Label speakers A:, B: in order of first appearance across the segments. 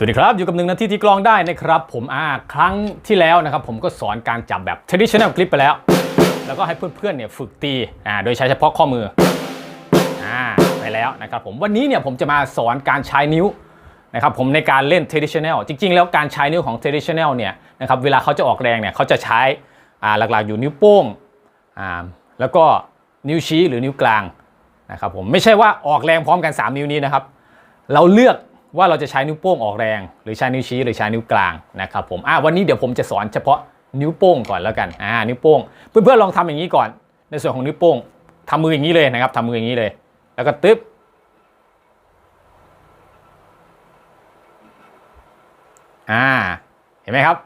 A: สวัสดีครับ อยู่กับหนึ่งนาทีที่กลองได้นะครับผมอ่าครั้งที่แล้วนะครับผมก็สอนการจับแบบ traditional grip ไปแล้ว แล้วก็ให้เพื่อนๆเนี่ยฝึกตีอ่าโดยใช้เฉพาะข้อมืออ่าไปแล้วนะครับผมวันนี้เนี่ยผมจะมาสอนการใช้นิ้วนะครับผมในการเล่น traditional จริงๆ แล้วการใช้นิ้วของ traditional เนี่ยนะครับเวลาเขาจะออกแรงเนี่ยเขาจะใช้อ่าหลักๆอยู่นิ้วโป้งอ่าแล้วก็นิ้วชี้หรือนิ้วกลางนะครับผมไม่ใช่ว่าออกแรงพร้อมกัน 3 นิ้วนี้นะครับเราเลือก ว่าเราจะใช้นิ้วโป้งออกแรง หรือใช้นิ้วชี้หรือใช้นิ้วกลางนะครับผมอะวันนี้เดี๋ยวผมจะสอนเฉพาะนิ้วโป้งก่อนแล้วกันอ่านิ้วโป้งเพื่อนๆลองทำอย่างนี้ก่อน ในส่วนของนิ้วโป้งทำมืออย่างนี้เลยนะครับทำมืออย่างนี้เลย แล้วก็ตึ๊บอ่าเห็นไหมครับ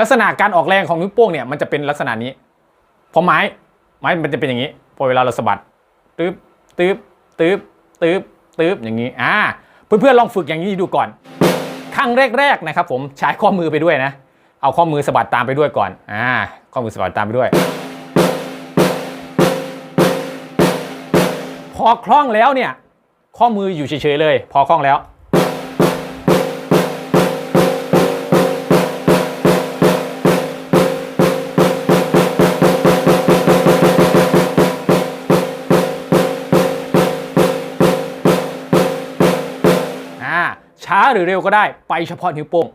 A: ลักษณะการออกแรงของนิ้วโป้งเนี่ยมันจะเป็นลักษณะนี้พราะไม้ไม้มันจะเป็นอย่างนี้ พอเวลาเราสะบัดตึ๊บตึ๊บตึ๊บตึ๊บตึ๊บอย่างนี้อ่า เพื่อนๆลองฝึกอย่างนี้ดูก่อนครั้งแรกๆนะครับผมใช้ข้อมือไปด้วยนะ เอาข้อมือสะบัดตามไปด้วยก่อนอ่าข้อมือสะบัดตามไปด้วย พอคล่องแล้วเนี่ยข้อมืออยู่เฉยๆเลย พอคล่องแล้ว ช้าหรือเร็วก็ได้ไปเฉพาะนิ้วโป้ง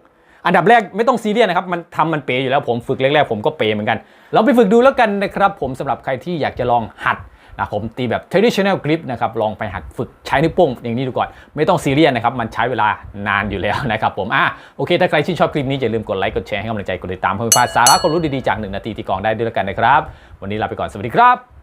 A: อันดับแรกไม่ต้องซีเรียสนะครับ มันทำมันเป๋อยู่แล้วผมฝึกแรกๆผมก็เป๋เหมือนกัน เราไปฝึกดูแล้วกันนะครับผมสำหรับใครที่อยากจะลองหัดนะผมตีแบบ traditional grip นะครับลองไปหัดฝึกใช้นิ้วโป้งอย่างนี้ดูก่อน ไม่ต้องซีเรียสนะครับ มันใช้เวลานานอยู่แล้วนะครับผมอะโอเค ถ้าใครที่นชอบคลิปนี้ อย่าลืมกดไลค์กดแชร์ให้กำลังใจกดติดตามเพื่อไม่พลาดสาระความรู้ดีๆจากหนึ่งนาทีที่กองได้ด้วยแล้วกันนะครับ วันนี้ลาไปก่อนสวัสดีครับ